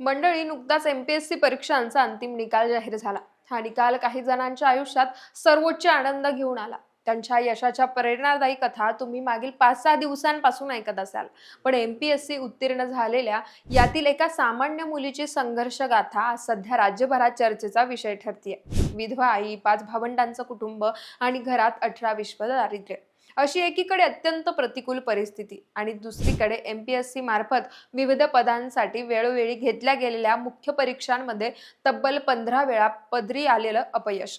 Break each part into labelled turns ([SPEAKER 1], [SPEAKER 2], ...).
[SPEAKER 1] मंडळी नुकताच M P S C परीक्षांचा अंतिम निकाल जाहीर झाला. हा निकाल काही जणांच्या आयुष्यात सर्वोच्च आनंद घेऊन आला. त्यांच्या यशाच्या प्रेरणादायी कथा तुम्ही मागील पाच सहा दिवसांपासून ऐकत असाल. पण एम पी एस सी उत्तीर्ण झालेल्या यातील एका सामान्य मुलीची संघर्ष गाथा सध्या राज्यभरात चर्चेचा विषय ठरतीये. विधवा आई पाच भावंडांचं कुटुंब आणि घरात अठरा विश्व दारिद्र्य. अशी एकीकडे अत्यंत प्रतिकूल परिस्थिती आणि दुसरीकडे एम पी एस सी मार्फत विविध पदांसाठी वेळोवेळी घेतल्या गेलेल्या मुख्य परीक्षांमध्ये तब्बल पंधरा वेळा पदरी आलेलं अपयश.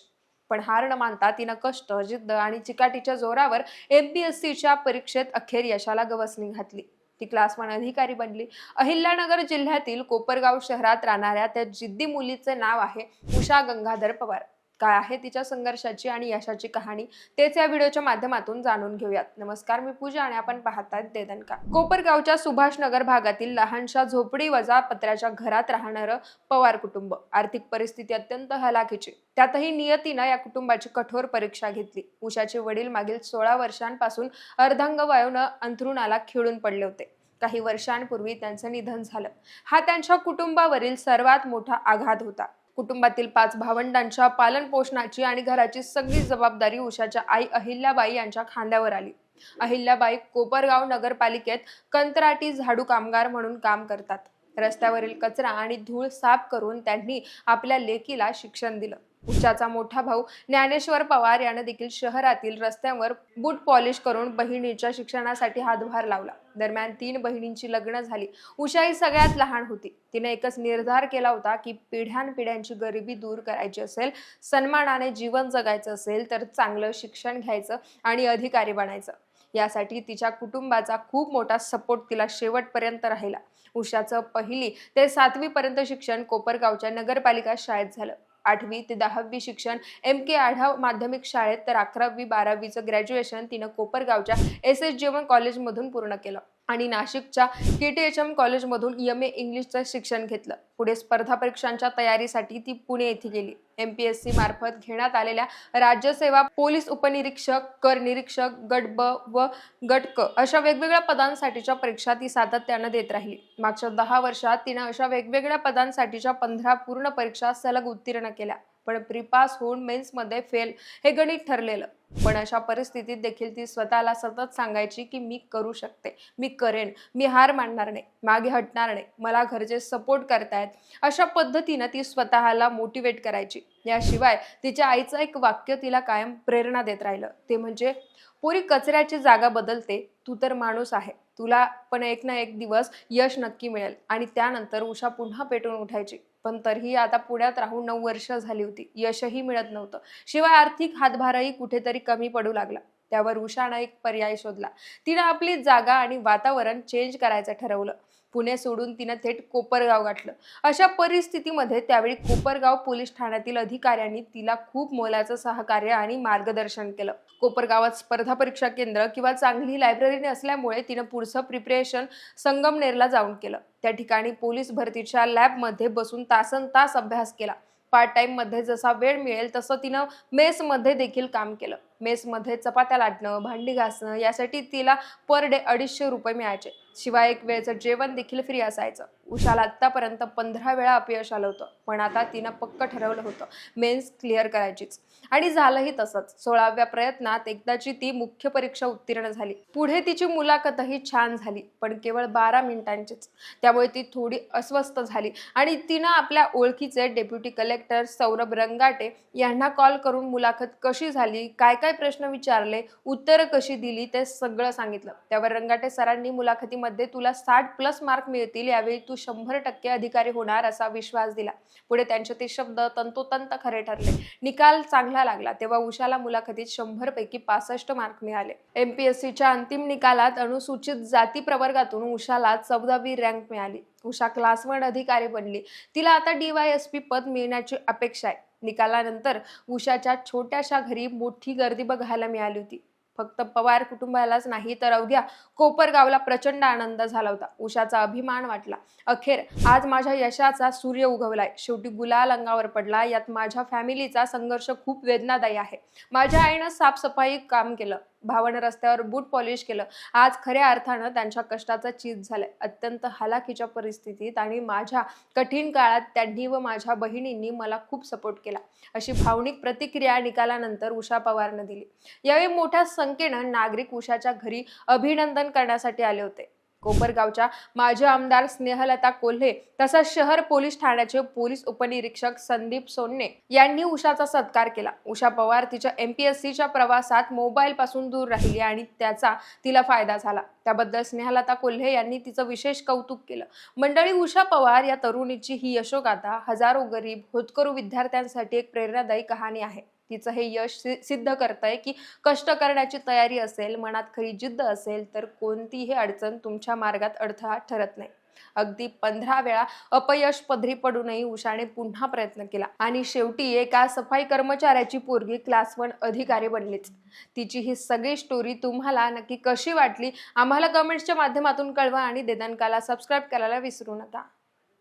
[SPEAKER 1] पण हार न मानता तिनं कष्ट जिद्द आणि चिकाटीच्या जोरावर एम पी एस सीच्या परीक्षेत अखेर यशाला गवसणी घातली. ती क्लास वन अधिकारी बनली. अहिल्यानगर जिल्ह्यातील कोपरगाव शहरात राहणाऱ्या त्या जिद्दी मुलीचे नाव आहे उषा गंगाधर पवार. काय आहे तिच्या संघर्षाची आणि यशाची कहाणी तेच या व्हिडिओच्या माध्यमातून जाणून घेऊयात. नमस्कार मी पूजा आणि आपण पाहतात देदनका. कोपरगावच्या सुभाषनगर भागातील लहानशा झोपडी वजा पत्र्याच्या घरात राहणारं पवार कुटुंब. आर्थिक परिस्थिती अत्यंत हलाखीची. त्यातही नियतीनं या कुटुंबाची कठोर परीक्षा घेतली. उषाचे वडील मागील सोळा वर्षांपासून अर्धांग वायूनं अंथरुणाला खिळून पडले होते. काही वर्षांपूर्वी त्यांचं निधन झालं. हा त्यांच्या कुटुंबावरील सर्वात मोठा आघात होता. कुटुंबातील पाच भावंडांच्या पालन पोषणाची आणि घराची सगळी जबाबदारी उषाच्या आई अहिल्याबाई यांच्या खांद्यावर आली. अहिल्याबाई कोपरगाव नगरपालिकेत कंत्राटी झाडू कामगार म्हणून काम करतात. रस्त्यावरील कचरा आणि धूळ साफ करून त्यांनी आपल्या लेकीला शिक्षण दिलं. उषाचा मोठा भाऊ ज्ञानेश्वर पवार यानं देखील शहरातील रस्त्यांवर बूट पॉलिश करून बहिणीच्या शिक्षणासाठी हातभार लावला. दरम्यान तीन बहिणींची लग्न झाली. उषा ही सगळ्यात लहान होती. तिने एकच निर्धार केला होता की पिढ्यानपिढ्यांची गरिबी दूर करायची असेल सन्मानाने जीवन जगायचं असेल तर चांगलं शिक्षण घ्यायचं आणि अधिकारी बनायचं. यासाठी तिच्या कुटुंबाचा खूप मोठा सपोर्ट तिला शेवटपर्यंत राहिला. उषाचं पहिली ते सातवीपर्यंत शिक्षण कोपरगावच्या नगरपालिका शाळेत झालं. आठवी ते दहावी शिक्षण. एम के आढाव माध्यमिक शाळेत तर अकरावी बारावीचं ग्रॅज्युएशन तिनं कोपरगावच्या एस एस जेवण कॉलेजमधून पूर्ण केलं. आणि नाशिकच्या के टी एच एम कॉलेजमधून एम ए इंग्लिशचं शिक्षण घेतलं. पुढे स्पर्धा परीक्षांच्या तयारीसाठी ती पुणे येथे गेली. एम पी एस सी मार्फत घेण्यात आलेल्या राज्यसेवा पोलीस उपनिरीक्षक कर निरीक्षक गट ब व गट क अशा वेगवेगळ्या पदांसाठीच्या परीक्षा ती सातत्यानं देत राहिली. मागच्या दहा वर्षात तिनं अशा वेगवेगळ्या पदांसाठीच्या पंधरा पूर्ण परीक्षा सलग उत्तीर्ण केल्या. पण प्रीपास होऊन मेन्समध्ये फेल हे गणित ठरलेलं. पण अशा परिस्थितीत देखील ती स्वतःला सतत सांगायची की मी करू शकते मी करेन मी हार मानणार नाही मागे हटणार नाही मला घरचे सपोर्ट करतायत. अशा पद्धतीनं ती स्वतःला मोटिवेट करायची. याशिवाय तिच्या आईचं एक वाक्य तिला कायम प्रेरणा देत राहिलं. ते म्हणजे पुरी कचऱ्याची जागा बदलते तू तर माणूस आहे. तुला पण एक ना एक दिवस यश नक्की मिळेल आणि त्यानंतर उषा पुन्हा पेटून उठायची. पण तरीही आता पुण्यात राहून नऊ वर्ष झाली होती. यशही मिळत नव्हतं. शिवाय आर्थिक हातभारही कुठेतरी कमी पडू लागला. त्यावर उषानं एक पर्याय शोधला. तिनं आपली जागा आणि वातावरण चेंज करायचं ठरवलं. पुणे सोडून तिनं थेट कोपरगाव गाठलं. अशा परिस्थितीमध्ये त्यावेळी कोपरगाव पोलीस ठाण्यातील अधिकाऱ्यांनी तिला खूप मोलाचं सहकार्य आणि मार्गदर्शन केलं. कोपरगावात स्पर्धा परीक्षा केंद्र किंवा चांगली लायब्ररी असल्यामुळे तिनं पुढचं प्रिपरेशन संगमनेरला जाऊन केलं. त्या ठिकाणी पोलीस भरतीच्या लॅबमध्ये बसून तासन तास अभ्यास केला. पार्ट टाइममध्ये जसा वेळ मिळेल तसं तिनं मेसमध्ये देखील काम केलं. मेसमध्ये चपात्या लाटणं भांडी घासणं यासाठी तिला पर डे अडीचशे रुपये मिळायचे. शिवाय एक वेळचं जेवण देखील फ्री असायचं. उषाला आत्तापर्यंत पंधरा वेळा अपयश आलं होतं पण आता तिनं पक्क ठरवलं होतं मेन्स क्लिअर करायचीच. आणि झालंही तसंच. सोळाव्या प्रयत्नात एकदाची ती मुख्य परीक्षा उत्तीर्ण झाली. पुढे तिची मुलाखतही छान झाली पण केवळ बारा मिनिटांचीच. त्यामुळे ती थोडी अस्वस्थ झाली. आणि तिनं आपल्या ओळखीचे डेप्युटी कलेक्टर सौरभ रंगाटे यांना कॉल करून मुलाखत कशी झाली काय काय काय प्रश्न विचारले उत्तरं कशी दिली ते सगळं सांगितलं. त्यावर रंगाटे सरांनी मुलाखतीमध्ये तुला साठ प्लस मार्क मिळतील यावेळी तू शंभर टक्के अधिकारी होणार असा विश्वास दिला. पुढे त्यांचे ते शब्द तंतोतंत खरे ठरले. निकाल चांगला लागला तेव्हा उषाला मुलाखतीत शंभर पैकी पासष्ट मार्क मिळाले. एमपीएससीच्या अंतिम निकालात अनुसूचित जाती प्रवर्गातून उषाला चौदावी रँक मिळाली. उषा क्लास वन अधिकारी बनली. तिला आता डीवायएसपी पद मिळण्याची अपेक्षा आहे. निकालानंतर उषाच्या छोट्याशा घरी मोठी गर्दी बघायला मिळाली होती. फक्त पवार कुटुंबालाच नाही तर अवघ्या कोपरगावला प्रचंड आनंद झाला होता. उषाचा अभिमान वाटला. अखेर आज माझ्या यशाचा सूर्य उगवलाय. शेवटी गुलाल अंगावर पडला. यात माझ्या फॅमिलीचा संघर्ष खूप वेदनादायी आहे. माझ्या आईनं साफसफाई काम केलं. भावानं रस्त्यावर बूट पॉलिश केलं. आज खऱ्या अर्थानं त्यांच्या कष्टाचं चीज झालंय. अत्यंत हलाखीच्या परिस्थितीत आणि माझ्या कठीण काळात त्यांनी व माझ्या बहिणींनी मला खूप सपोर्ट केला. अशी भावनिक प्रतिक्रिया निकालानंतर उषा पवारनं दिली. यावेळी मोठ्या संख्येनं नागरिक उषाच्या घरी अभिनंदन करण्यासाठी आले होते. कोपरगावच्या माजी आमदार स्नेहलता कोल्हे तसंच शहर पोलीस ठाण्याचे पोलीस उपनिरीक्षक संदीप सोन्ने यांनी उषाचा सत्कार केला. उषा पवार तिच्या एमपीएससीच्या प्रवासात मोबाईल पासून दूर राहिली आणि त्याचा तिला फायदा झाला. त्याबद्दल स्नेहलता कोल्हे यांनी तिचं विशेष कौतुक केलं. मंडळी उषा पवार या तरुणीची ही यशोगाथा हजारो गरीब होतकरू विद्यार्थ्यांसाठी एक प्रेरणादायी कहाणी आहे. तिचं हे यश सि- सिद्ध करतंय की कष्ट करण्याची तयारी असेल मनात खरी जिद्द असेल तर कोणतीही अडचण तुमच्या मार्गात अडथळा ठरत नाही. अगदी पंधरा वेळा अपयश पदरी पडूनही उषाने पुन्हा प्रयत्न केला आणि शेवटी एका सफाई कर्मचाऱ्याची पोरगी क्लास वन अधिकारी बनलीच. तिची ही सगळी स्टोरी तुम्हाला नक्की कशी वाटली? आम्हाला कमेंट्सच्या माध्यमातून कळवा आणि देदनकाला सबस्क्राईब करायला विसरू नका.